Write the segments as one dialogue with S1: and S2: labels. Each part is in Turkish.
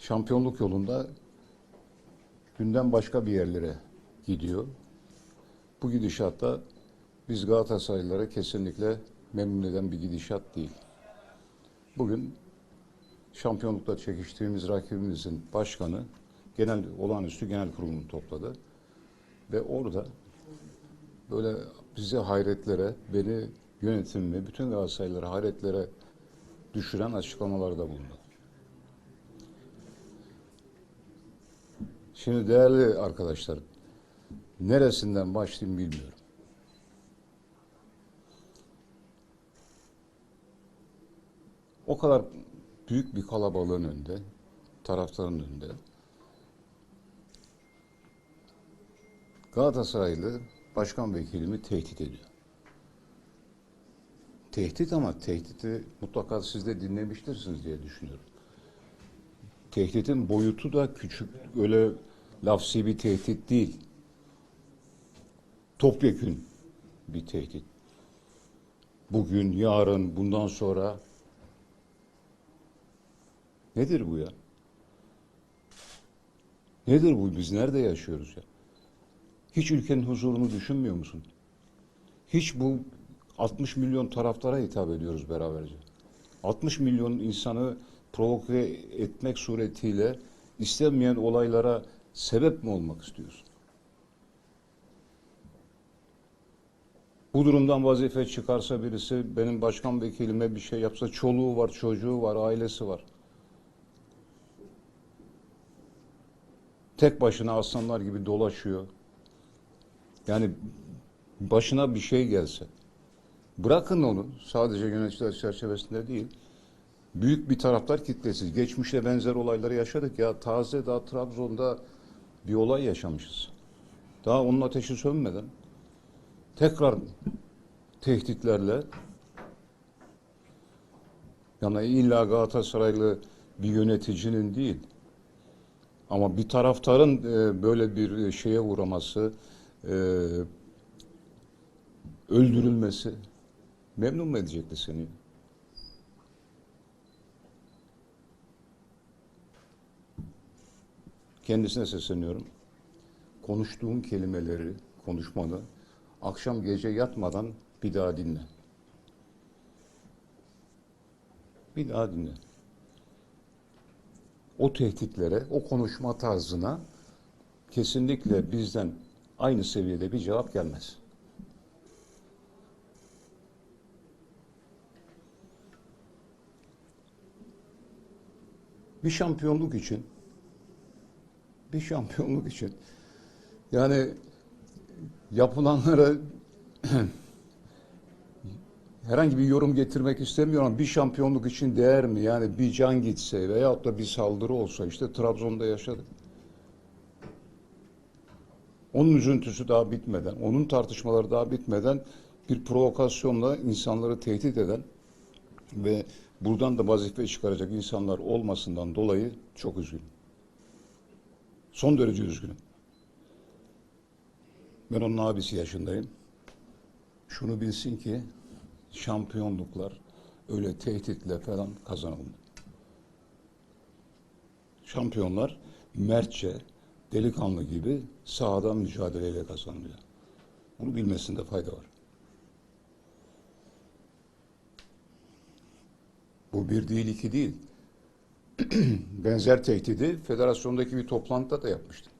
S1: şampiyonluk yolunda günden başka bir yerlere gidiyor. Bu gidişatta biz Galatasaraylılara kesinlikle memnun eden bir gidişat değil. Bugün şampiyonlukta çekiştiğimiz rakibimizin başkanı genel olağanüstü genel kurulunu topladı. Ve orada böyle bizi hayretlere, beni yönetimimi, bütün Galatasaraylıları hayretlere düşüren açıklamalarda bulundu. Şimdi değerli arkadaşlar, neresinden başlayayım bilmiyorum. O kadar büyük bir kalabalığın önünde, taraftarın önünde Galatasaraylı başkan vekilimi tehdit ediyor. Tehdit ama tehdidi mutlaka siz de dinlemiştirsiniz diye düşünüyorum. Tehditin boyutu da küçük, öyle lafsi bir tehdit değil. Topyekün bir tehdit. Bugün, yarın, bundan sonra nedir bu ya? Nedir bu? Biz nerede yaşıyoruz ya? Hiç ülkenin huzurunu düşünmüyor musun? Hiç bu 60 milyon taraftara hitap ediyoruz beraberce. 60 milyon insanı provoke etmek suretiyle istenmeyen olaylara sebep mi olmak istiyorsun? Bu durumdan vazife çıkarsa birisi benim başkan vekilime bir şey yapsa çoluğu var, çocuğu var, ailesi var. Tek başına aslanlar gibi dolaşıyor. Yani başına bir şey gelse. Bırakın onu sadece yöneticiler çerçevesinde değil. Büyük bir taraftar kitlesi. Geçmişte benzer olayları yaşadık ya. Taze daha Trabzon'da bir olay yaşamışız. Daha onun ateşi sönmeden tekrar tehditlerle yani illa Galatasaraylı bir yöneticinin değil ama bir taraftarın e, böyle bir şeye uğraması, e, öldürülmesi memnun mu edecekti seni? Kendisine sesleniyorum. Konuştuğun kelimeleri, konuşmanı akşam gece yatmadan bir daha dinle. Bir daha dinle. O tehditlere, o konuşma tarzına kesinlikle bizden aynı seviyede bir cevap gelmez. Bir şampiyonluk için bir şampiyonluk için yani yapılanlara herhangi bir yorum getirmek istemiyorum bir şampiyonluk için değer mi? Yani bir can gitse veyahut da bir saldırı olsa işte Trabzon'da yaşadık. Onun üzüntüsü daha bitmeden, onun tartışmaları daha bitmeden bir provokasyonla insanları tehdit eden ve buradan da vazife çıkaracak insanlar olmasından dolayı çok üzgünüm. Son derece üzgünüm. Ben onun abisi yaşındayım. Şunu bilsin ki şampiyonluklar öyle tehditle falan kazanılmıyor. Şampiyonlar mertçe, delikanlı gibi sahadan mücadeleyle kazanılıyor. Bunu bilmesinde fayda var. Bu bir değil, iki değil. Benzer tehdidi federasyondaki bir toplantıda da yapmıştı.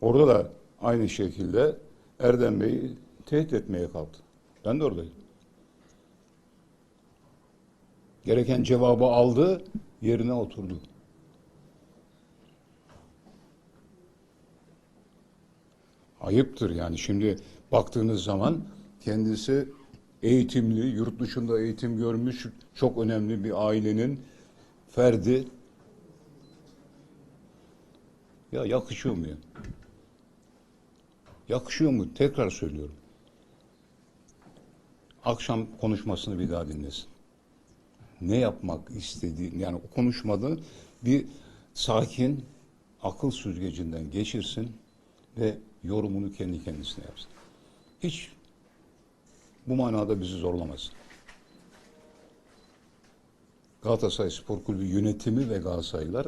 S1: Orada da aynı şekilde Erdem Bey'i tehdit etmeye kalktı. Ben de oradayım. Gereken cevabı aldı, yerine oturdu. Ayıptır yani şimdi baktığınız zaman kendisi eğitimli, yurt dışında eğitim görmüş çok önemli bir ailenin ferdi. Ya yakışıyor mu ya? Yakışıyor mu? Tekrar söylüyorum. Akşam konuşmasını bir daha dinlesin. Ne yapmak istediğini, yani o konuşmada bir sakin akıl süzgecinden geçirsin ve yorumunu kendi kendisine yapsın. Hiç bu manada bizi zorlamasın. Galatasaray Spor Kulübü yönetimi ve Galatasaraylılar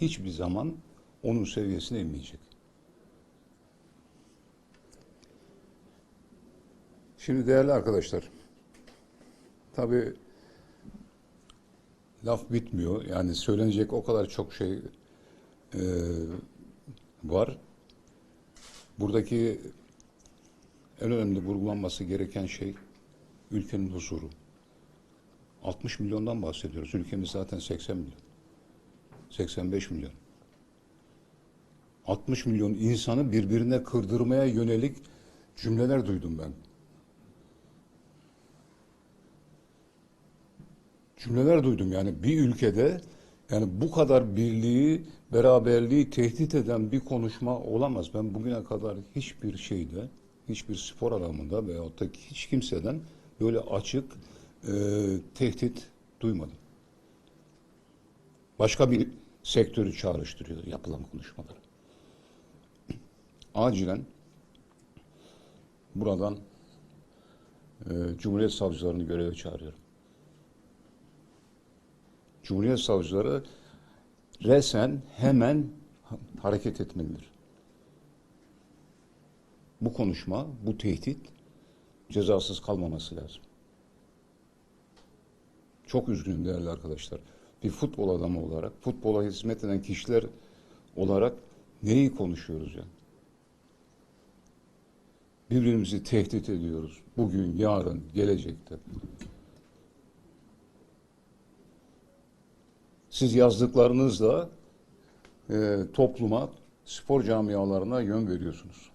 S1: hiçbir zaman onun seviyesine inmeyecek. Şimdi değerli arkadaşlar, tabii laf bitmiyor. Yani söylenecek o kadar çok şey e, var. Buradaki en önemli vurgulanması gereken şey ülkenin huzuru. 60 milyondan bahsediyoruz. Ülkemiz zaten 80 milyon. 85 milyon. 60 milyon insanı birbirine kırdırmaya yönelik cümleler duydum ben. Cümleler duydum yani bir ülkede yani bu kadar birliği, beraberliği tehdit eden bir konuşma olamaz. Ben bugüne kadar hiçbir şeyde, hiçbir spor alanında veyahut da hiç kimseden böyle açık e, tehdit duymadım. Başka bir sektörü çağrıştırıyor yapılan konuşmalar. Acilen buradan e, Cumhuriyet Savcılarını göreve çağırıyorum. Cumhuriyet Savcıları resen hemen ha- hareket etmelidir. Bu konuşma, bu tehdit cezasız kalmaması lazım. Çok üzgünüm değerli arkadaşlar. Bir futbol adamı olarak, futbola hizmet eden kişiler olarak neyi konuşuyoruz ya? Birbirimizi tehdit ediyoruz. Bugün, yarın, gelecekte. Siz yazdıklarınızla e, topluma, spor camialarına yön veriyorsunuz.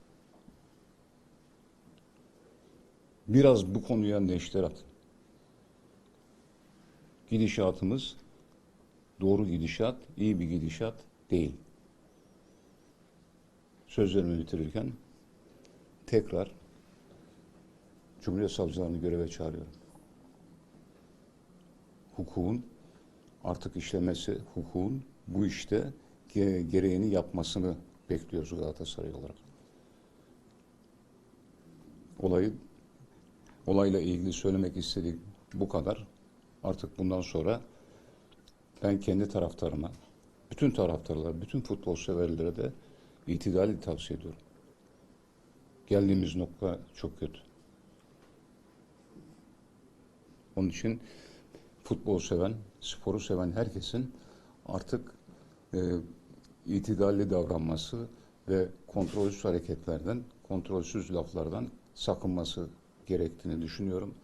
S1: Biraz bu konuya neşter atın. Gidişatımız doğru gidişat, iyi bir gidişat değil. Sözlerimi bitirirken tekrar Cumhuriyet Savcılarını göreve çağırıyorum. Hukukun artık işlemesi, hukukun bu işte ge- gereğini yapmasını bekliyoruz Galatasaray olarak. Olayı olayla ilgili söylemek istediğim bu kadar. Artık bundan sonra ben kendi taraftarıma, bütün taraftarlara, bütün futbol severlere de itidali tavsiye ediyorum. Geldiğimiz nokta çok kötü. Onun için futbol seven, sporu seven herkesin artık e, itidalli davranması ve kontrolsüz hareketlerden, kontrolsüz laflardan sakınması gerektiğini düşünüyorum.